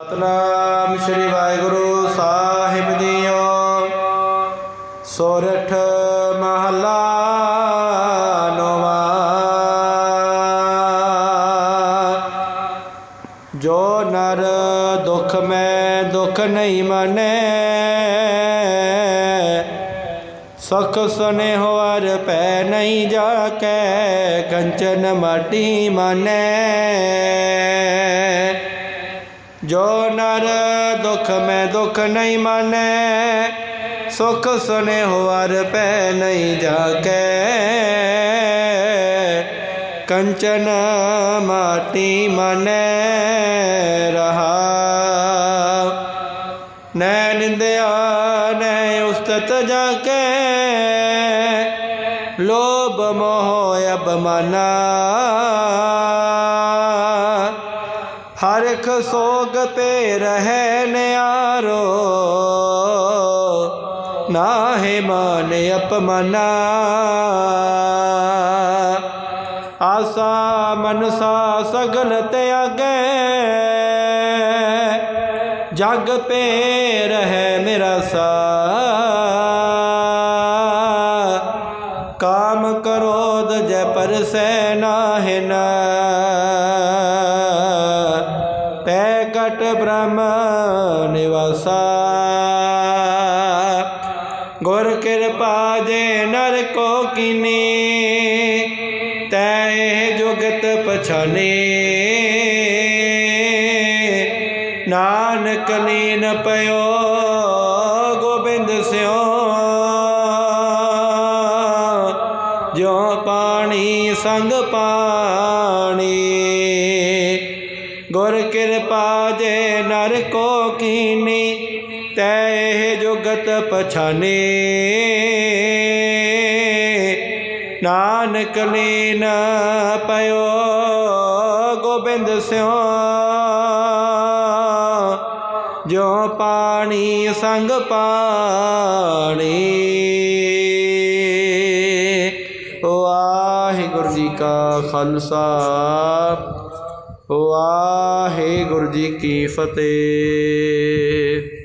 ਸਤਨਾਮ ਸ੍ਰੀ ਵਾਹਿਗੁਰੂ ਸਾਹਿਬ ਜੀਓ। ਸੋਰਠ ਮਹਲਾ ਨੋਵਾ। ਜੋ ਨਰ ਦੁਖ ਮੈਂ ਦੁਖ ਨਹੀਂ ਮਨੈ, ਸਖ ਸਨੇ ਹੋਰ ਪੈ ਨਹੀਂ ਜਾ ਕੇ ਕੰਚਨ ਮਾਟੀ ਮਨੈ। ਜੋ ਨਰ ਦੁਖ ਮੈਂ ਦੁਖ ਨਹੀਂ ਮਾਨੈ, ਸੁਖ ਸੁਨੇ ਹੋਵਰ ਪੈ ਨਹੀਂ ਜਾਕੇ ਕੰਚਨ ਮਾਟੀ ਮਨੈ ਰਹਾ। ਨੈ ਨਿੰਦਿਆ, ਨੈ ਉਸਤਤ ਜਾਕੇ ਲੋਭ ਮੋਹ ਅਬਮਾਨਾ ਹਰਖ ਸੋਗ ਪੇ ਰਹਿ ਨਿਆਰੋ ਨਾਹਿ ਮਨ ਅਪਮਨਾ। ਆਸਾ ਮਨਸਾ ਸਗਲ ਤਿਆਗੈ ਜਗ ਪੇ ਰਹਿ ਨਿਰਸਾ ਕਾਮ ਕਰੋਧ ਜੈ ਪਰਸੈ ਨਾਹਿ ਨਾ। ਬ੍ਰਹਮ ਨਿਵਾਸਾ। ਗੁਰ ਕਿਰਪਾ ਜੇ ਨਰ ਕੋ ਕੀਨੀ, ਤੈ ਇਹ ਜੁਗਤ ਪਛਾਨੇ। ਨਾਨਕ ਲੀਨ ਪਇਓ ਗੋਬਿੰਦ ਸਿਓ। ਜਿਉ ਪਾਣੀ ਸੰਗ ਪਾਣੀ। ਕਿਰਪਾ ਜੇ ਨਰ ਕੋ ਕੀਨੀ, ਤੈ ਜੁਗਤ ਪਛਾਨੇ। ਨਾਨਕ ਲੀਨ ਪਇਓ ਗੋਬਿੰਦ ਸਿਓ ਜੋ ਪਾਣੀ ਸੰਗ ਪਾਣੀ। ਵਾਹਿਗੁਰੂ ਜੀ ਕਾ ਖਾਲਸਾ। ਵਾਹਿਗੁਰੂ ਜੀ ਕੀ ਫਤਿਹ।